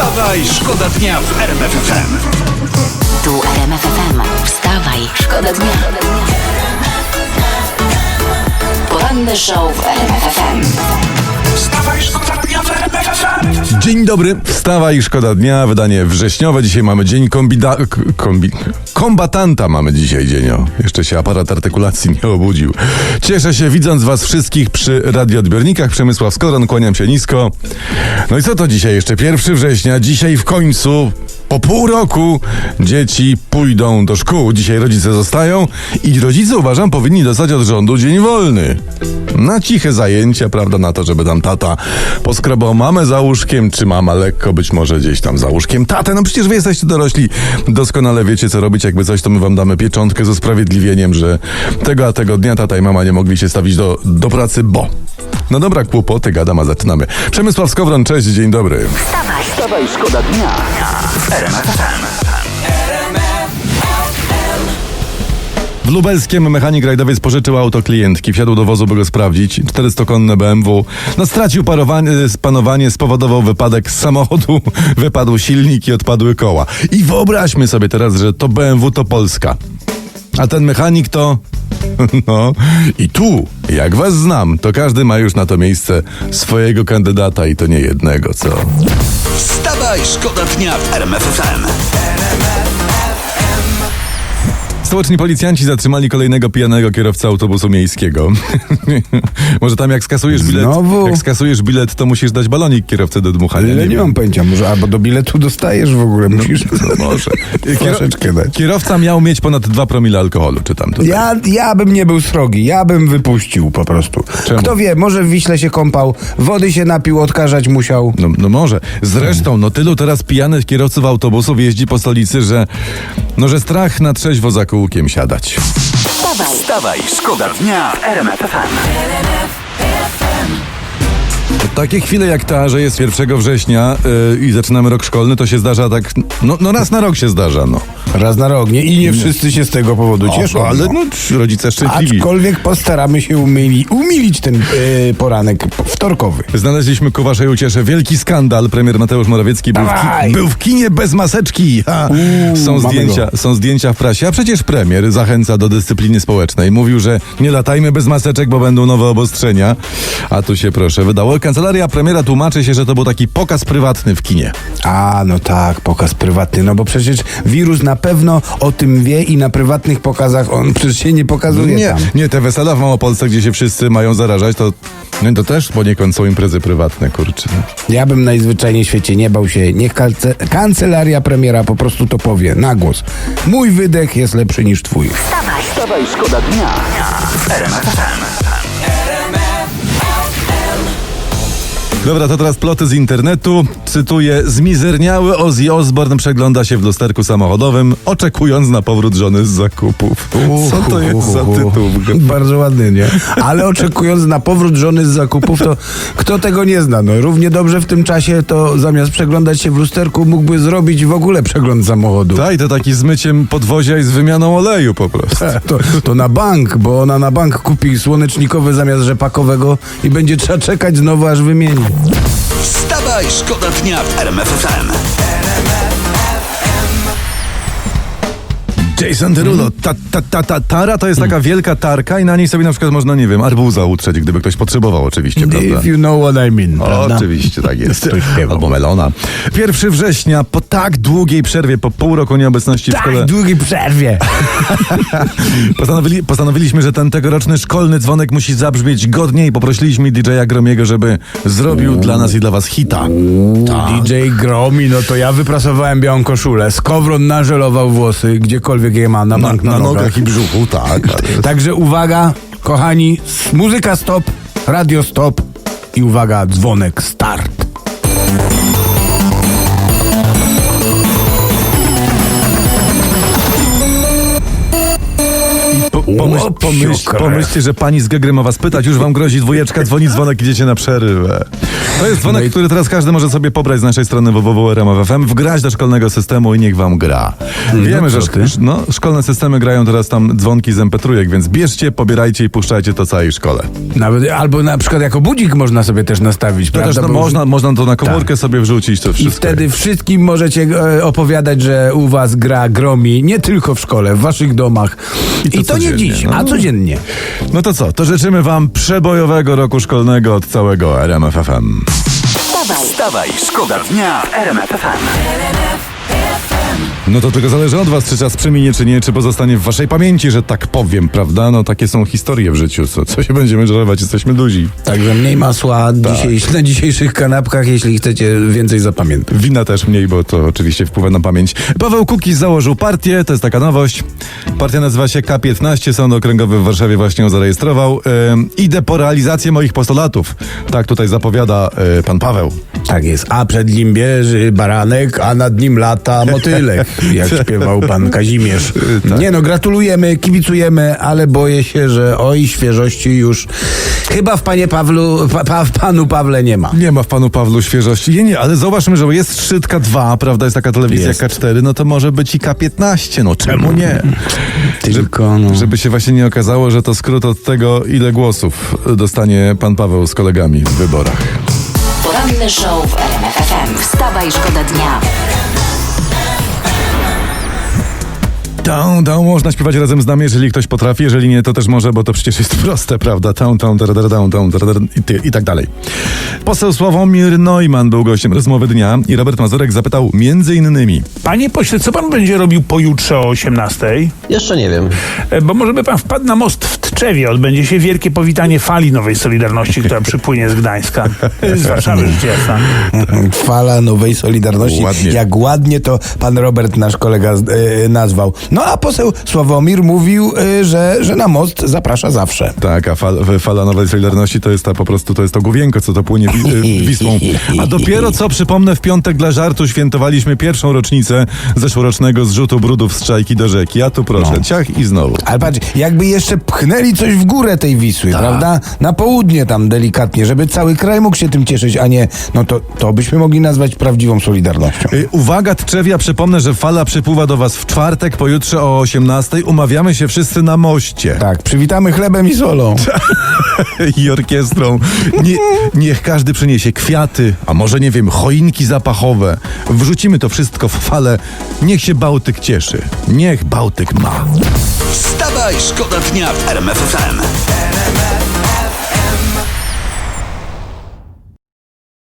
Wstawaj, szkoda dnia w RMF FM. Tu RMF FM. Wstawaj, szkoda dnia. Poranny show w RMF FM. Wstawaj, szkoda dnia w RMF FM. Dzień dobry, wstawa i szkoda dnia, wydanie wrześniowe. Dzisiaj mamy dzień kombida... Kombi... kombatanta mamy dzisiaj dzień, o. Jeszcze się aparat artykulacji nie obudził. Cieszę się widząc was wszystkich przy radioodbiornikach. Przemysław Skoron, kłaniam się nisko. No i co to dzisiaj? Jeszcze 1 września. Dzisiaj w końcu... Po pół roku dzieci pójdą do szkół. Dzisiaj rodzice zostają i rodzice uważam powinni dostać od rządu dzień wolny. Na ciche zajęcia, prawda, na to, żeby tam tata poskrobał mamę za łóżkiem, czy mama lekko być może gdzieś tam za łóżkiem tatę. No przecież wy jesteście dorośli, doskonale wiecie co robić. Jakby coś, to my wam damy pieczątkę z usprawiedliwieniem, że tego a tego dnia tata i mama nie mogli się stawić do, do pracy, bo. No dobra, kłopoty, gadam, a zaczynamy. Przemysław Skowron, cześć, dzień dobry. Wstawaj, szkoda dnia w Lubelskiem mechanik rajdowiec pożyczył auto klientki, wsiadł do wozu, by go sprawdzić. 400-konne BMW. No stracił parowanie, panowanie, spowodował wypadek z samochodu, wypadł silnik i odpadły koła. I wyobraźmy sobie teraz, że to BMW to Polska. A ten mechanik to... No i tu, jak was znam, to każdy ma już na to miejsce swojego kandydata i to nie jednego, co? Wstawaj, szkoda dnia w RMF FM. Stołeczni policjanci zatrzymali kolejnego pijanego kierowcę autobusu miejskiego. Może tam jak skasujesz bilet, Znowu? jak skasujesz bilet, to musisz dać balonik kierowcy do dmuchania. Ale nie, wiem. mam pojęcia, może albo do biletu dostajesz w ogóle, musisz No może. troszeczkę dać. Kierowca miał mieć ponad 2 promile alkoholu, czytam tutaj. Ja, ja bym nie był srogi, ja bym wypuścił po prostu. Czemu? Kto wie, może w Wiśle się kąpał, wody się napił, odkażać musiał. No, no może. Zresztą, no tylu teraz pijanych kierowców autobusów jeździ po stolicy, że no że strach na trzeźwo za kółkiem siadać. Wstawaj, Wstawaj, szkoda dnia w RMF FM. Takie chwile jak ta, że jest 1 września yy, i zaczynamy rok szkolny, to się zdarza tak, no, no raz na rok się zdarza, no. Raz na rok, nie? I nie wszyscy się z tego powodu cieszą. O, ale no. no, rodzice szczęśliwi. Aczkolwiek postaramy się umili, umilić ten e, poranek wtorkowy. Znaleźliśmy ku waszej uciesze wielki skandal. Premier Mateusz Morawiecki był w, ki- był w kinie bez maseczki. Ha. Uuu, są, zdjęcia, go. są zdjęcia w prasie. A przecież premier zachęca do dyscypliny społecznej. Mówił, że nie latajmy bez maseczek, bo będą nowe obostrzenia. A tu się proszę wydało. Kancelaria premiera tłumaczy się, że to był taki pokaz prywatny w kinie. A, no tak, pokaz prywatny, no bo przecież wirus na pewno o tym wie i na prywatnych pokazach on przecież się nie pokazuje nie, tam. nie, te wesela w Małopolsce, gdzie się wszyscy mają zarażać, to, no, to też poniekąd są imprezy prywatne, kurczę. no. Ja bym najzwyczajniej w świecie nie bał się. Niech kalce, kancelaria premiera po prostu to powie na głos. Mój wydech jest lepszy niż twój. wstawaj, Wstawaj, szkoda dnia w Dobra, to teraz ploty z internetu. Cytuję: Zmizerniały Ozzy Osbourne przegląda się w lusterku samochodowym, oczekując na powrót żony z zakupów. Co to jest za tytuł? Bardzo ładny, nie? Ale oczekując na powrót żony z zakupów, to kto tego nie zna? No, równie dobrze w tym czasie to zamiast przeglądać się w lusterku mógłby zrobić w ogóle przegląd samochodu. Tak, to taki z myciem podwozia i z wymianą oleju po prostu. To, to na bank, bo ona na bank kupi słonecznikowy zamiast rzepakowego i będzie trzeba czekać znowu aż wymieni. Wstawaj, szkoda dnia w RMF Jason Derulo, ta, ta, ta, ta, tara to jest taka wielka tarka i na niej sobie na przykład można, nie wiem, arbuza utrzeć, gdyby ktoś potrzebował oczywiście, prawda? If you know what I mean. prawda? Oczywiście, tak jest. Albo melona. 1 września, po tak długiej przerwie, po pół roku nieobecności w szkole, Tak, długiej przerwie. postanowili, postanowiliśmy, że ten tegoroczny szkolny dzwonek musi zabrzmieć godnie i poprosiliśmy DJ-a Gromiego, żeby zrobił dla nas i dla was hita. Tak. DJ Gromi, no to ja wyprasowałem białą koszulę, skowron nażelował włosy, gdziekolwiek je ma, na Na, bank na nogach i brzuchu, tak. ale- Także uwaga, kochani, muzyka stop, radio stop i uwaga, dzwonek start. Po, pomyśl, pomyśl, pomyślcie, że pani z Gegry ma was pytać, już wam grozi dwójeczka, dzwoni dzwonek, idziecie na przerwę. To jest dzwonek, No i- który teraz każdy może sobie pobrać z naszej strony www.rmf.fm, wgrać do szkolnego systemu i niech wam gra. Wiemy, no że szk- no, szkolne systemy grają teraz tam dzwonki z mp więc bierzcie, pobierajcie i puszczajcie to całej szkole. Nawet, albo na przykład jako budzik można sobie też nastawić, To prawda? też no, można, można to na komórkę sobie wrzucić, to I wszystko. wtedy wszystkim możecie e, opowiadać, że u was gra gromi, nie tylko w szkole, w waszych domach. I to to, nie dziś, no. a codziennie. No to co, to życzymy wam przebojowego roku szkolnego od całego RMFFM. Wstawaj, szkoda dnia w RMF FM. No to tylko zależy od was, czy czas przeminie, czy nie, czy pozostanie w waszej pamięci, że tak powiem, prawda? No takie są historie w życiu, co, co się będziemy żałować, jesteśmy duzi. Także mniej masła Tak. dzisiejsz, na dzisiejszych kanapkach, jeśli chcecie więcej zapamiętać. Wina też mniej, bo to oczywiście wpływa na pamięć. Paweł Kukiz założył partię, to jest taka nowość. Partia nazywa się K15, Sąd Okręgowy w Warszawie właśnie ją zarejestrował. Ym, idę po realizację moich postulatów. Tak tutaj zapowiada y, pan Paweł. Tak jest. A przed nim bierze baranek, a nad nim lata motylek, jak śpiewał pan Kazimierz. Nie no, gratulujemy, kibicujemy, ale boję się, że oj, świeżości już chyba w panie Pawlu, pa, pa, w panu Pawle nie ma. Nie ma w panu Pawlu świeżości. Nie, nie, ale zauważmy, że jest Szczytka 2, prawda, jest taka telewizja Jest. K4, no to może być i K15, no czemu nie? Tylko no. Żeby się właśnie nie okazało, że to skrót od tego, ile głosów dostanie pan Paweł z kolegami w wyborach. Poranny show w RMF FM. Wstawaj, szkoda dnia. Tą, tą można śpiewać razem z nami, jeżeli ktoś potrafi, jeżeli nie, to też może, bo to przecież jest proste, prawda? Tą, tą, tą, tą, tą, tą, tą, i, tak dalej. Poseł Sławomir Neumann był gościem rozmowy dnia i Robert Mazurek zapytał między innymi, Panie pośle, co pan będzie robił pojutrze o 18? Jeszcze nie wiem. E, Bo może by pan wpadł na most w Tczewie. Odbędzie się wielkie powitanie fali Nowej Solidarności, która przypłynie z Gdańska. E, Z Warszawy, rzecz jasna. Fala nowej Solidarności. Ładnie. Jak ładnie to pan Robert, nasz kolega, e, nazwał. No a poseł Sławomir mówił, e, że, że na most zaprasza zawsze. tak, a fal, fala Nowej Solidarności to jest ta po prostu, to jest to główienko, co to płynie wi, y, Wisłą. A dopiero co, przypomnę, w piątek dla żartu świętowaliśmy pierwszą rocznicę zeszłorocznego zrzutu brudów z czajki do rzeki. A tu proszę, No. ciach i znowu. Ale patrz, jakby jeszcze pchnęli coś w górę tej Wisły, prawda? Na południe tam delikatnie, żeby cały kraj mógł się tym cieszyć, a nie, no to, to byśmy mogli nazwać prawdziwą Solidarnością. Y, Uwaga, Trzewia, przypomnę, że fala przypływa do Was w czwartek, pojutrze o 18. Umawiamy się wszyscy na moście. Tak, przywitamy chlebem i solą. I orkiestrą. Nie, niech każdy przyniesie kwiaty, a może nie wiem, choinki zapachowe. Wrzucimy to wszystko w falę. Niech się Bałtyk cieszy. Niech Bałtyk ma. Wstawaj, szkoda dnia w RMF FM.